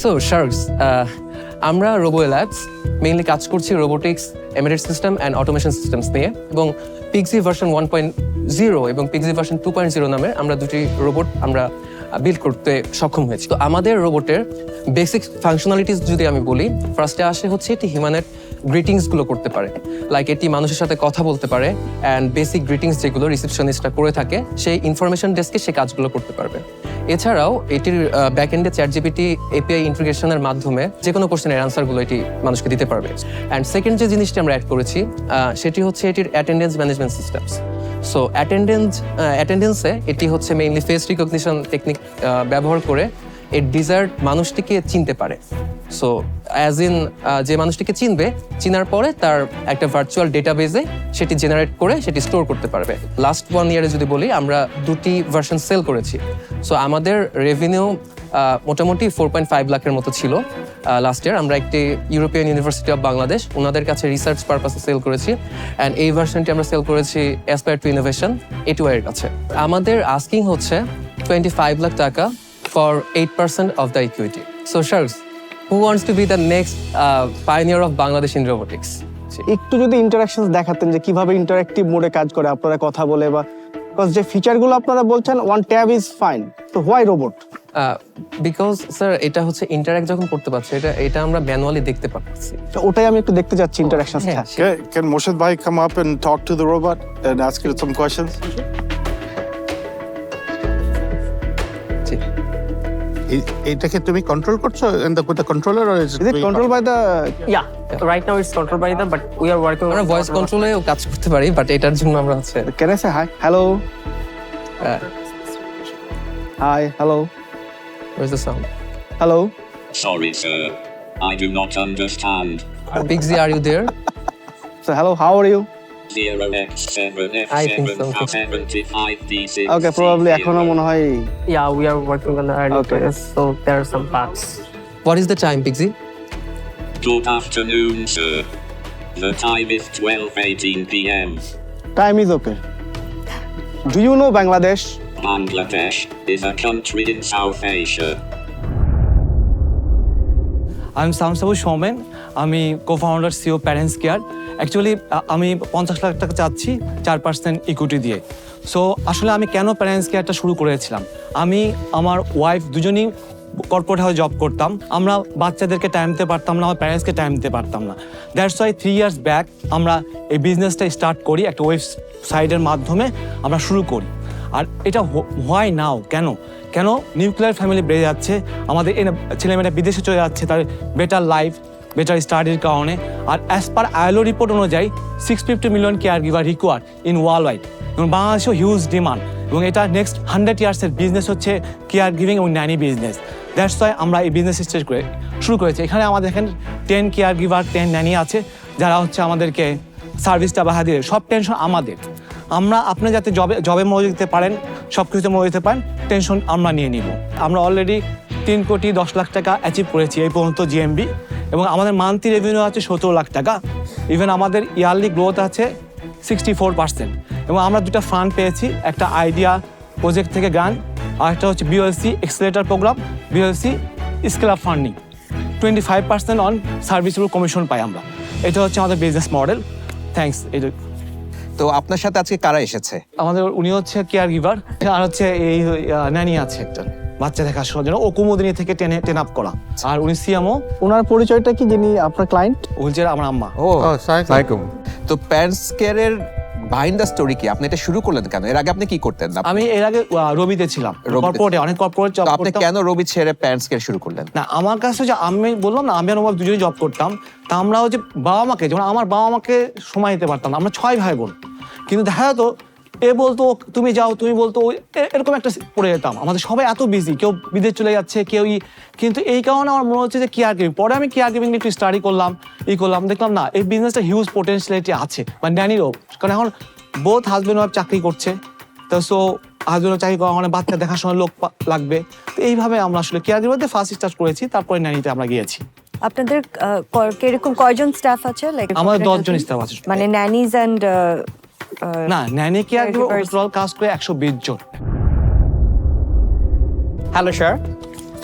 So sharks uh, আমরা robo labs mainly কাজ করছি robotics embedded system and automation systems নিয়ে এবং Pixie version one point zero এবং Pixie version two point zero নামে আমরা দুটি রোবট আমরা বিল্ড করতে সক্ষম হয়েছি। তো আমাদের রোবটের বেসিক ফাংশনালিটিস যদি আমি বলি ফার্স্টে আসে হচ্ছে এটি হিউম্যানের গ্রিটিংসগুলো করতে পারে। লাইক এটি মানুষের সাথে কথা বলতে পারে অ্যান্ড বেসিক গ্রিটিংস যেগুলো রিসেপশনিস্টরা করে থাকে, সেই ইনফরমেশন ডেস্কে সে কাজগুলো করতে পারবে। এছাড়াও, এটির ব্যাক এন্ডে চ্যাট জিপিটি এপিআই ইন্টিগ্রেশনের মাধ্যমে যে কোনো কোশ্চেনের অ্যান্সারগুলো এটি মানুষকে দিতে পারবে। অ্যান্ড সেকেন্ড যে জিনিসটি আমরা অ্যাড করেছি সেটি হচ্ছে এটির attendance management systems so attendance অ্যাটেন্ডেন্সে এটি হচ্ছে মেইনলি ফেস রিকগনিশন টেকনিক ব্যবহার করে এর ডিজায়ার্ড মানুষটিকে চিনতে পারে। সো অ্যাজ ইন যে মানুষটিকে চিনবে, চিনার পরে তার একটা ভার্চুয়াল ডেটাবেজে সেটি জেনারেট করে সেটি স্টোর করতে পারবে। লাস্ট ওয়ান ইয়ারে যদি বলি, আমরা দুটি ভার্সন সেল করেছি। সো আমাদের রেভিনিউ মোটামুটি ফোর পয়েন্ট ফাইভ লাখের মতো ছিল লাস্ট ইয়ার আমরা একটি ইউরোপিয়ান ইউনিভার্সিটি অফ বাংলাদেশ ওনাদের কাছে রিসার্চ পারপাসে সেল করেছি। অ্যান্ড এই ভার্সনটি আমরা সেল করেছি অ্যাসপায়ার টু ইনোভেশন এটুয়াইয়ের কাছে। আমাদের আস্কিং হচ্ছে টোয়েন্টি ফাইভ লাখ টাকা for eight percent of the equity so sharks who wants to be the next pioneer of Bangladesh in robotics একটু যদি ইন্টারাকশন দেখাতেন যে কীভাবে ইন্টারাক্টিভ মোডে কাজ করে আপনারা কথা বলে বা বিকজ যে ফিচারগুলো আপনারা বলছেন ওয়ান ট্যাব ইজ ফাইন তো হোয়াই রোবট বিকজ স্যার এটা হচ্ছে ইন্টারাক্ট যখন করতে পারছে এটা এটা আমরা ম্যানুয়ালি দেখতে পাচ্ছি ওটাই আমি একটু দেখতে চাচ্ছি ইন্টারাকশন হ্যাঁ, Can, can Moshad Bhai come up and talk to the robot and ask it এটাকে তুমি কন্ট্রোল করছ? In the with the controller or is it control by the Yeah, right now it's controlled by them, but we are working আমরা voice কন্ট্রোলেও কাজ করতে পারি but এটার জন্য আমরা হচ্ছে can I say hi hello hi hello the sound? Hello Sorry, sir. I do not understand. Pixie, are you there? So hello how are you Zero x seven f I think seven so. seventy five d six. Okay probably এখনো মনে হয় Yeah, we are working on the early Okay. phases, so there are some bugs. What is the time, Pixie? Good afternoon, sir. The time is twelve eighteen p.m. Time is okay do you know Bangladesh Bangladesh is a country in South Asia. আমি সামসাবু সৌমেন আমি co founder CEO parents care actually আমি পঞ্চাশ লাখ টাকা চাচ্ছি চার percent equity দিয়ে। So আসলে আমি কেন প্যারেন্টস কেয়ারটা শুরু করেছিলাম? আমি আমার ওয়াইফ দুজনেই কর্পোরেট হাউস জব করতাম। আমরা বাচ্চাদেরকে টাইম দিতে পারতাম না, আমার প্যারেন্টসকে টাইম দিতে পারতাম না। That's why three years back আমরা এই বিজনেসটা স্টার্ট করি, একটা ওয়েবসাইটের মাধ্যমে আমরা শুরু করি। আর এটা হোয়াই নাও কেন? কেন? নিউক্লিয়ার ফ্যামিলি বেড়ে যাচ্ছে, আমাদের ছেলেমেয়েরা বিদেশে চলে যাচ্ছে তার বেটার লাইফ বেটার স্টাডির কারণে। আর অ্যাজ পার আইএলও রিপোর্ট অনুযায়ী six fifty million care giver require in world wide এবং বাংলাদেশেও হিউজ ডিমান্ড এবং এটা নেক্সট হান্ড্রেড ইয়ার্সের বিজনেস হচ্ছে কেয়ার গিভিং এবং ন্যানি বিজনেস দ্যাটস ওয়াই আমরা এই বিজনেস স্টেজ করে শুরু করেছি। এখানে আমাদের এখানে ten care giver ten nanny আছে, যারা হচ্ছে আমাদেরকে সার্ভিসটা বাহা দিয়ে সব টেনশন আমাদের। আমরা আপনি যাতে জবে জবে মজা দিতে পারেন সব কিছুতে মজা দিতে পারেন টেনশন আমরা নিয়ে নিব। আমরা অলরেডি তিন কোটি দশ লাখ টাকা অ্যাচিভ করেছি এই পর্যন্ত জিএমবি এবং আমাদের মান্থলি রেভিনিউ আছে সতেরো লাখ টাকা। ইভেন আমাদের ইয়ারলি গ্রোথ আছে সিক্সটি ফোর পার্সেন্ট এবং আমরা দুটো ফান্ড পেয়েছি একটা আইডিয়া প্রজেক্ট থেকে গ্রান্ট আর একটা হচ্ছে BOLC accelerator program BOLC scale up funding twenty five percent on serviceable commission পাই আমরা। এটা হচ্ছে আমাদের বিজনেস মডেল থ্যাংকস এটা তো আপনার সাথে আজকে কারা এসেছে? আমাদের উনি হচ্ছে কেয়ার গিভার আর হচ্ছে এই ন্যানি আছে একটা। বাচ্চা দেখাশোনার জন্য ও কুমুদিনী থেকে টেনে টেন আপ করা। আর উনি সিএমও ওনার পরিচয়টা কি যিনি আপনার ক্লায়েন্ট বলছে আমার আম্মা। ও সাইকুম তো প্যারেন্টস কেয়ারের বাইন্ড দ্য স্টোরি কি? আপনি এটা শুরু করলেন কেন? এর আগে আপনি কি করতেন? না আমি এর আগে আহ, রবিতে ছিলাম। কর্পোরেটে অনেক কর্পোরেট জব আপনি কেন রবি ছেড়ে প্যারেন্টস কেয়ার শুরু করলেন? না আমার কাছে যে আমি বললাম না আমি আর আমার দুজনেই জব করতাম। তা আমরা হচ্ছে বাবা মাকে যেমন আমার বাবা মাকে সময় দিতে পারতাম না আমরা ছয় ভাই বোন। কিন্তু দেখা যেত এ বলতো তুমি যাও তুমি বলতো এরকম একটা পড়ে যেতাম। আমাদের সবাই এত বিজি কেউ বিদেশ চলে যাচ্ছে কেউ ই কিন্তু এই কারণে আমার মনে হচ্ছে যে কেয়ার গিভিং পরে আমি কেয়ার গিভিং একটু স্টাডি করলাম ই করলাম দেখলাম না এই বিজনেসটা হিউজ পোটেন্সিয়ালিটি আছে বা ন্যানিরও কারণ এখন বোথ হাজবেন্ড ওয়াইফ চাকরি করছে তো সো হাজবেন্ড চাকরি করা মানে বাচ্চা দেখাশোনার লোক লাগবে। তো এইভাবে আমরা আসলে কেয়ার গিভারতে ফার্স্ট স্টার্ট করেছি তারপরে ন্যানিতে আমরা গিয়েছি। আপনাদের কীরকম কয়জন স্টাফ আছে? লাইক আমাদের দশজন স্টাফ আছে। মানে ন্যানিজ এন্ড না ন্যানি কেয়ার গিভার ওভারঅল কাজ করে একশো বিশ জন? হ্যালো স্যার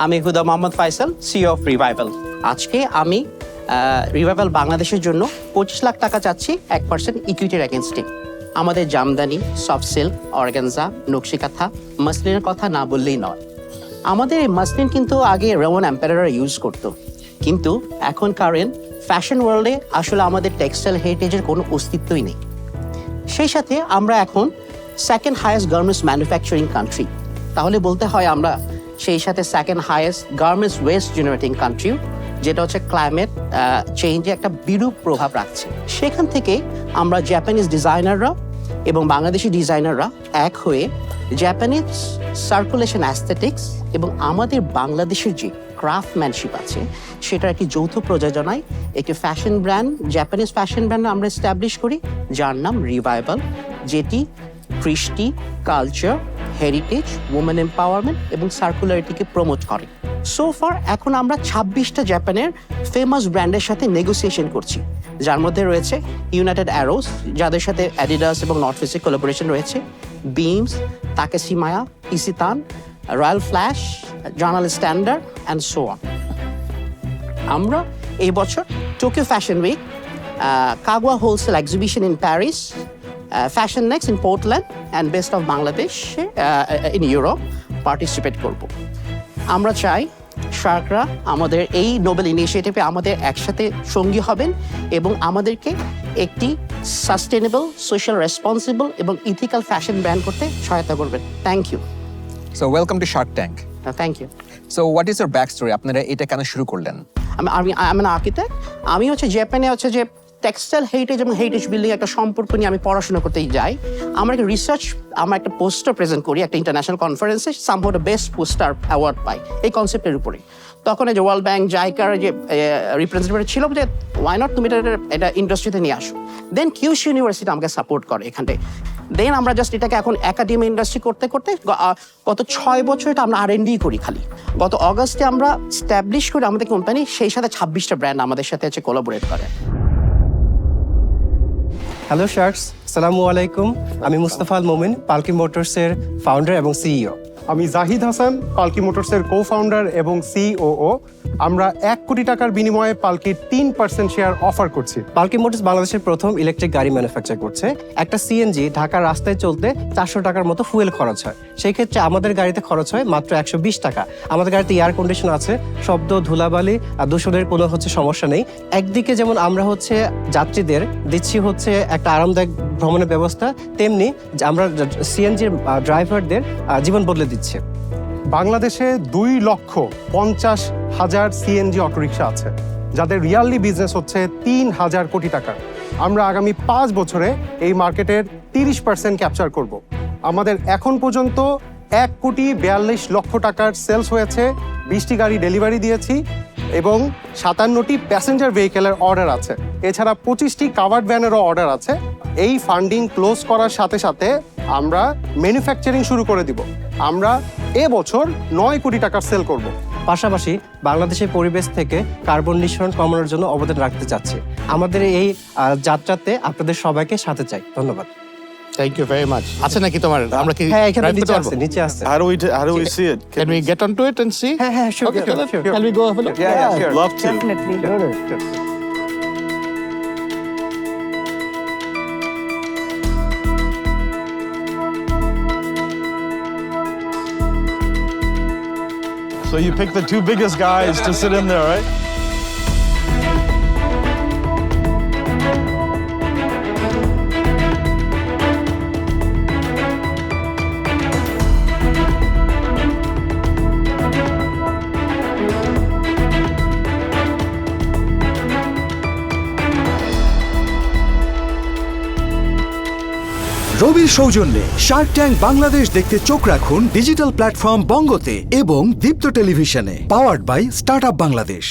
আমি Huda Mohammad Faisal CEO of Revival আজকে আমি রিভাইভাল বাংলাদেশের জন্য পঁচিশ লাখ টাকা চাচ্ছি এক পার্সেন্ট ইকুইটির অ্যাগেনস্টে আমাদের জামদানি সফট সিল্ক অর্গানজা নকশিকাথা মাসলিনের কথা না বললেই নয়। আমাদের এই মাসলিন কিন্তু আগে রোমান এম্পায়াররা ইউজ করতো। কিন্তু এখন কারেন্ট ফ্যাশন ওয়ার্ল্ডে আসলে আমাদের টেক্সটাইল হেরিটেজের কোনো অস্তিত্বই নেই। সেই সাথে আমরা এখন second highest garments manufacturing country তাহলে বলতে হয় আমরা সেই সাথে second highest garments waste generating country যেটা হচ্ছে ক্লাইমেট চেঞ্জে একটা বিরূপ প্রভাব রাখছে। সেখান থেকে আমরা জাপানিজ ডিজাইনাররা এবং বাংলাদেশি ডিজাইনাররা এক হয়ে জাপানিজ সার্কুলেশন অ্যাস্থেটিক্স এবং আমাদের বাংলাদেশের যে ক্রাফটম্যানশিপ আছে। সেটার একটি যৌথ প্রযোজনায়, একটি fashion brand Japanese fashion brand আমরা এস্টাবলিশ করি, যার নাম রিভাইভাল যেটি কৃষ্টি কালচার হেরিটেজ উমেন এম্পাওয়ারমেন্ট এবং সার্কুলারিটিকে প্রমোট করে। সো ফার এখন আমরা ছাব্বিশটা জাপানের ফেমাস ব্র্যান্ডের সাথে নেগোসিয়েশন করছি। যার মধ্যে রয়েছে ইউনাইটেড অ্যারোস যাদের সাথে অ্যাডিডাস এবং নর্থ ফেসের কোলাবোরেশন রয়েছে। Beams Takashimaya Isetan Royal Flash Journal Standard and so on আমরা এই বছর Tokyo fashion week Kagua wholesale exhibition in Paris fashion next in Portland and best of Bangladesh in Europe participate করব। আমরা চাই শার্করা আমাদের এই নোবেল ইনিশিয়েটিভে আমাদের একসাথে সঙ্গী হবেন এবং আমাদেরকে একটি সাস্টেনেবল সোশ্যাল রেসপন্সিবল এবং ইথিক্যাল ফ্যাশন ব্র্যান্ড করতে সহায়তা করবেন। Thank you so welcome to Shark Tank thank you so what is your back story আপনারা এটা কেন শুরু করলেন? আমি আমি আমি আর্কিটেক্ট আমি হচ্ছে জাপানে হচ্ছে যে টেক্সটাইল হেরিটেজ এবং হেরিটেজ বিল্ডিং একটা সম্পর্ক নিয়ে আমি পড়াশোনা করতে যাই। আমার একটা রিসার্চ আমার একটা পোস্টার প্রেজেন্ট করি একটা ইন্টারন্যাশনাল কনফারেন্সে somehow the best poster award পাই এই কনসেপ্টের উপরে। তখন যে ওয়ার্ল্ড ব্যাংক জাইকার যে রিপ্রেজেন্টেটিভ ছিল যে ওয়াই নট তুমি এটা এটা ইন্ডাস্ট্রিতে নিয়ে আসো। দেন কিউস ইউনিভার্সিটি আমাকে সাপোর্ট করে এখানটায় দেন আমরা জাস্ট এটাকে এখন একাডেমি ইন্ডাস্ট্রি করতে করতে গত ছয় বছর এটা আমরা আর করি খালি। গত অগস্টে আমরা স্ট্যাবলিশ করি আমাদের কোম্পানি সেই সাথে ছাব্বিশটা ব্র্যান্ড আমাদের সাথে আছে কোলাবোরেট করে। হ্যালো শার্কস সালামু আলাইকুম। আমি মুস্তাফা আল মোমিন পালকি মোটরসের ফাউন্ডার এবং সিইও আমি জাহিদ হাসান, পালকি মোটরসের কো ফাউন্ডার এবং সিওও আমরা এক কোটি টাকার বিনিময়ে পালকির তিন পার্সেন্ট শেয়ার অফার করছি। পালকি মোটরস বাংলাদেশের প্রথম ইলেকট্রিক গাড়ি ম্যানুফ্যাকচার করছে। একটা সিএনজি ঢাকার রাস্তায় চলতে চারশো টাকার মতো ফুয়েল খরচ হয়। সেই ক্ষেত্রে আমাদের গাড়িতে খরচ হয় মাত্র একশো বিশ টাকা। আমাদের গাড়িতে এয়ার কন্ডিশন আছে, শব্দ, ধুলাবালি আর দূষণের কোনো হচ্ছে সমস্যা নেই। একদিকে যেমন আমরা হচ্ছে যাত্রীদের, দিচ্ছি হচ্ছে একটা আরামদায়ক ভ্রমণের ব্যবস্থা, তেমনি আমরা সিএনজির ড্রাইভারদের জীবন বদলে দিচ্ছে। বাংলাদেশে দুই লক্ষ পঞ্চাশ হাজার সিএনজি অটোরিকশা আছে, যাদের রিয়ালি বিজনেস হচ্ছে তিন হাজার কোটি টাকার আমরা আগামী পাঁচ বছরে এই মার্কেটের তিরিশ পার্সেন্ট ক্যাপচার করব। আমাদের এখন পর্যন্ত এক কোটি বিয়াল্লিশ লক্ষ টাকার সেলস হয়েছে, বিশটি গাড়ি ডেলিভারি দিয়েছি এবং সাতান্নটি প্যাসেঞ্জার ভেহিকেলের অর্ডার আছে। এছাড়া পঁচিশটি কাভার্ড ভ্যানেরও অর্ডার আছে। এই ফান্ডিং ক্লোজ করার সাথে সাথে আমরা ম্যানুফ্যাকচারিং শুরু করে দিব। আমরা এ বছর নয় কোটি টাকার সেল করব পাশাপাশি বাংলাদেশের পরিবেশ থেকে কার্বন নিঃসরণ কমানোর জন্য অবদান রাখতে চাচ্ছি আমাদের এই যাত্রাতে আপনাদের সবাইকে সাথে চাই ধন্যবাদ থ্যাংক ইউ ভেরি মাচ আছে নাকি তোমার আমরা কি হ্যাঁ এখানে নিচে? আছে নিচে আছে How do we how do we see it? Can we get onto it and see? হ্যাঁ হ্যাঁ sure, Okay, sure, sure. Can we go have a look? Yeah, yeah, sure. Love to. Definitely. So you pick the two biggest guys to sit in there, right? রবির সৌজন্যে Shark tank Bangladesh দেখতে চোখ রাখুন digital platform বঙ্গতে এবং দীপ্ত টেলিভিশনে powered by start Bangladesh